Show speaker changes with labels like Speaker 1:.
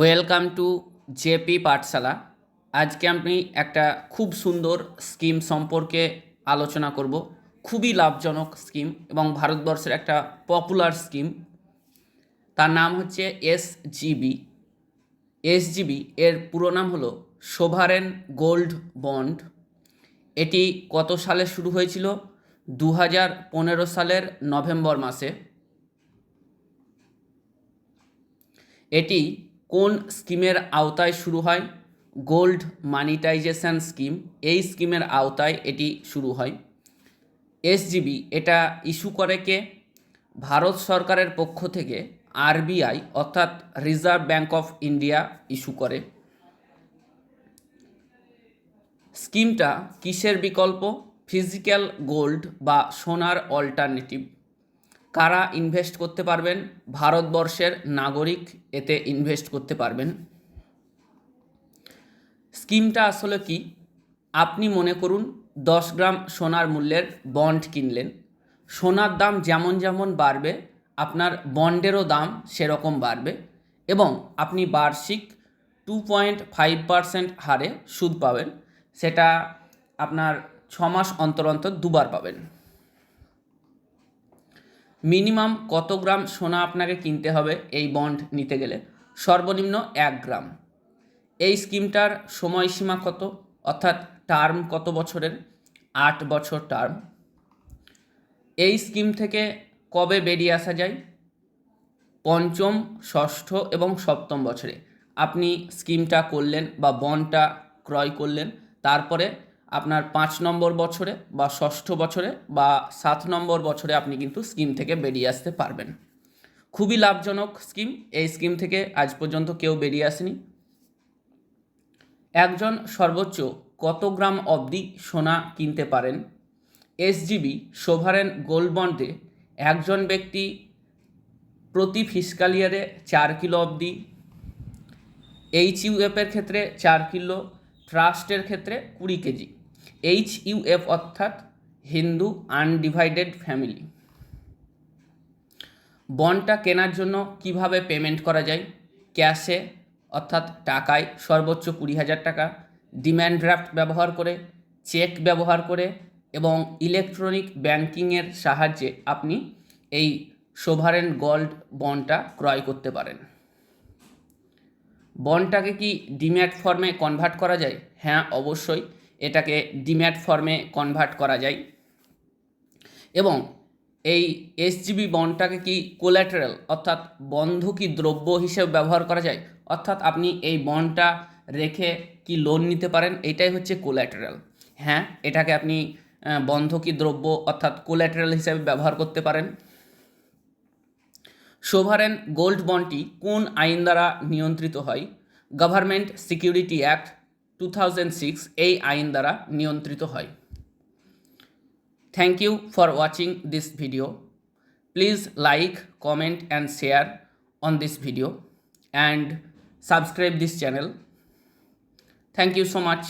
Speaker 1: Welcome to JP পাঠশালা আজকে আমি একটা খুব সুন্দর স্কিম সম্পর্কে আলোচনা করব। খুবই লাভজনক স্কিম এবং ভারতবর্ষের একটা পপুলার স্কিম। তার নাম হচ্ছে এসজিবি এসজিবি এর পুরো নাম হলো সোভারেন গোল্ড বন্ড এটি কত সালে শুরু হয়েছিল? দু হাজার পনেরো সালের নভেম্বর মাসে। এটি কোন স্কিমের আওতায় শুরু হয়? Gold monetization scheme. এই স্কিমের আওতায় এটি শুরু হয়। এসজিবি এটা ইস্যু করে কে? ভারত সরকারের পক্ষ থেকে আরবিআই, অর্থাৎ reserve bank of India, issue করে। স্কিমটা কিসের বিকল্প? ফিজিক্যাল গোল্ড বা সোনার অল্টারনেটিভ। কারা ইনভেস্ট করতে পারবেন? ভারতবর্ষের নাগরিক এতে ইনভেস্ট করতে পারবেন। স্কিমটা আসলে কি? আপনি মনে করুন, দশ গ্রাম সোনার মূল্যের বন্ড কিনলেন। সোনার দাম যেমন যেমন বাড়বে, আপনার বন্ডেরও দাম সেরকম বাড়বে এবং আপনি বার্ষিক টু পয়েন্ট ফাইভ পারসেন্ট হারে সুদ পাবেন। সেটা আপনার ছ মাস অন্তর অন্তর দুবার পাবেন। মিনিমাম কত গ্রাম সোনা আপনাকে কিনতে হবে এই বন্ড নিতে গেলে? সর্বনিম্ন এক গ্রাম। এই স্কিমটার সময়সীমা কত? অর্থাৎ টার্ম কত বছরের? আট বছর টার্ম। এই স্কিম থেকে কবে বেরিয়ে আসা যায়? পঞ্চম, ষষ্ঠ এবং সপ্তম বছরে। আপনি স্কিমটা করলেন বা বন্ডটা ক্রয় করলেন, তারপরে আপনার পাঁচ নম্বর বছরে বা ষষ্ঠ বছরে বা সাত নম্বর বছরে আপনি কিন্তু স্কিম থেকে বেরিয়ে আসতে পারবেন। খুবই লাভজনক স্কিম। এই স্কিম থেকে আজ পর্যন্ত কেউ বেরিয়ে আসেনি। একজন সর্বোচ্চ কত গ্রাম অবধি সোনা কিনতে পারেন? এসজিবি সোভারেন গোল্ড বন্ডে একজন ব্যক্তি প্রতি ফিসকাল ইয়ারে চার কিলো অবধি, এইচ ইউএফের ক্ষেত্রে চার কিলো ট্রাস্টের ক্ষেত্রে কুড়ি কেজি। এইচ ইউএফ অর্থাৎ হিন্দু আনডিভাইডেড ফ্যামিলি। বন্ডটা কেনার জন্য কীভাবে পেমেন্ট করা যায়? ক্যাশে, অর্থাৎ টাকায় সর্বোচ্চ কুড়ি হাজার টাকা। ডিম্যান্ড ড্রাফট ব্যবহার করে, চেক ব্যবহার করে এবং ইলেকট্রনিক ব্যাংকিংয়ের সাহায্যে আপনি এই সোভারেন গোল্ড বন্ডটা ক্রয় করতে পারেন। বন্ডটাকে কি ডিম্যাট ফর্মে কনভার্ট করা যায়? হ্যাঁ অবশ্যই। এটাকে ডিম্যাট ফর্মে কনভার্ট করা যায়। এবং এই এসজিবি বন্ডটাকে কি কোল্যাটারাল অর্থাৎ বন্ধকি দ্রব্য হিসেবে ব্যবহার করা যায়? অর্থাৎ আপনি এই বন্ডটা রেখে কি লোন নিতে পারেন? এটাই হচ্ছে কোল্যাটারাল। হ্যাঁ এটাকে আপনি বন্ধকি দ্রব্য অর্থাৎ কোল্যাটারাল হিসেবে ব্যবহার করতে পারেন। সোভারেন গোল্ড বন্ডটি কোন আইন দ্বারা নিয়ন্ত্রিত হয়? Government security act two six এই আইন দ্বারা নিয়ন্ত্রিত হয়। Thank you for watching this video. Please like, comment and share on this video and subscribe this channel. Thank you so much.